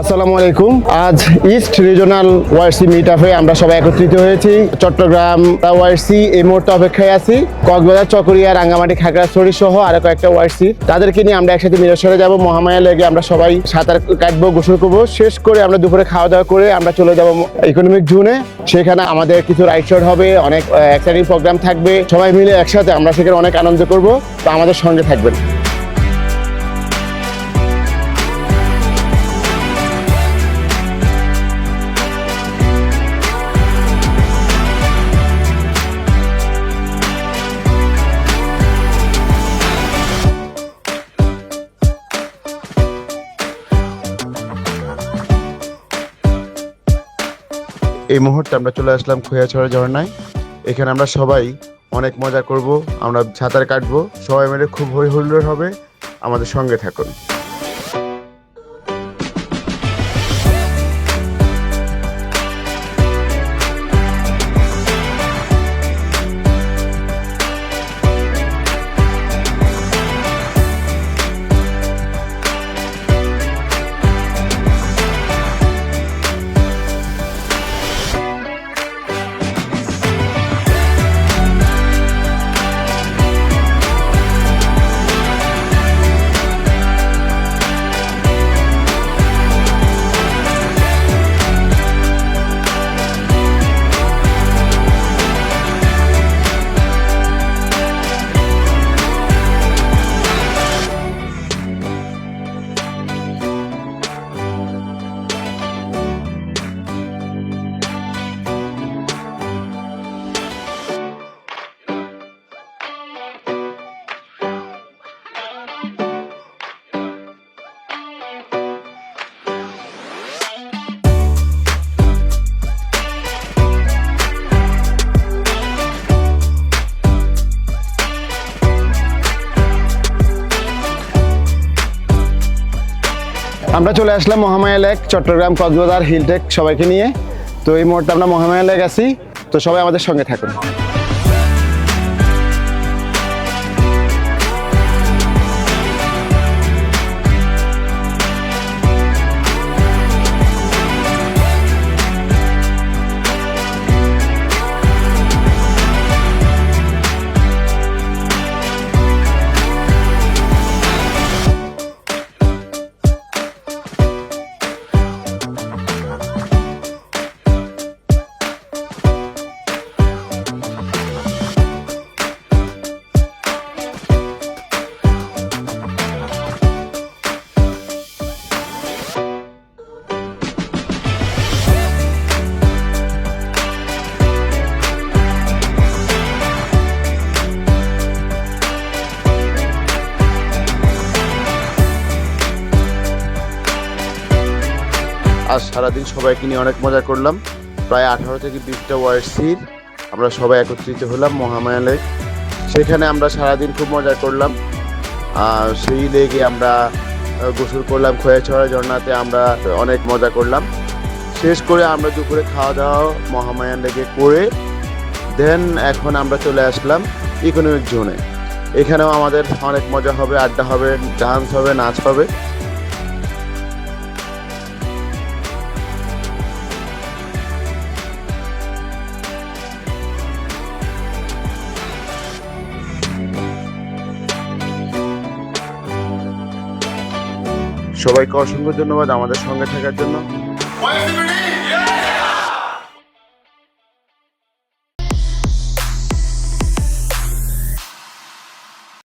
আসসালামু আলাইকুম। আজ ইস্ট রিজনাল ওয়ারসি মিট আপে আমরা সবাই একত্রিত হয়েছি। চট্টগ্রাম ওয়ারসি এই মুহূর্তে অপেক্ষায় আছি। কক্সবাজার, চকরিয়া, রাঙ্গামাটি, খাগড়াছড়ি সহ আরও কয়েকটা ওয়ারসি তাদেরকে নিয়ে আমরা একসাথে মিরেশ্বরে যাব। মহামায়া লেগে আমরা সবাই সাঁতার কাটবো, গোসল করব। শেষ করে আমরা দুপুরে খাওয়া দাওয়া করে আমরা চলে যাব ইকোনমিক জোনে সেখানে আমাদের কিছু রাইড শট হবে, অনেক এক্সাইটিং প্রোগ্রাম থাকবে। সবাই মিলে একসাথে আমরা সেখানে অনেক আনন্দ করব। তো আমাদের সঙ্গে থাকবেন। এই মুহূর্তে আমরা চলে আসলাম খোয়াছড়া ঝর্ণায়। এখানে আমরা সবাই অনেক মজা করব, আমরা সাঁতার কাটবো, সবাই মিলে খুব হৈ হুল্লোড় হবে। আমাদের সঙ্গে থাকুন। আমরা চলে আসলাম মহামায়া লেক, চট্টগ্রাম কক্সবাজার হিলটেক সবাইকে নিয়ে। তো এই মুহূর্তে আমরা মহামায়া লেক আছি। তো সবাই আমাদের সঙ্গে থাকুন। আজ সারাদিন সবাইকে নিয়ে অনেক মজা করলাম। প্রায় আঠারো থেকে বিশটা ওয়ার্সির আমরা সবাই একত্রিত হলাম মহামায়া লেক সেখানে আমরা সারাদিন খুব মজা করলাম। আর সেই লেগে আমরা গোসল করলাম খোয়াছড়া ঝর্ণাতে আমরা অনেক মজা করলাম। শেষ করে আমরা দুপুরে খাওয়া দাওয়া মহামায়া লেগে করে, দেন এখন আমরা চলে আসলাম ইকোনমিক জোনে এখানেও আমাদের অনেক মজা হবে, আড্ডা হবে ডান্স হবে, নাচ হবে। সবাইকে অসংখ্য ধন্যবাদ আমাদের সঙ্গে থাকার জন্য।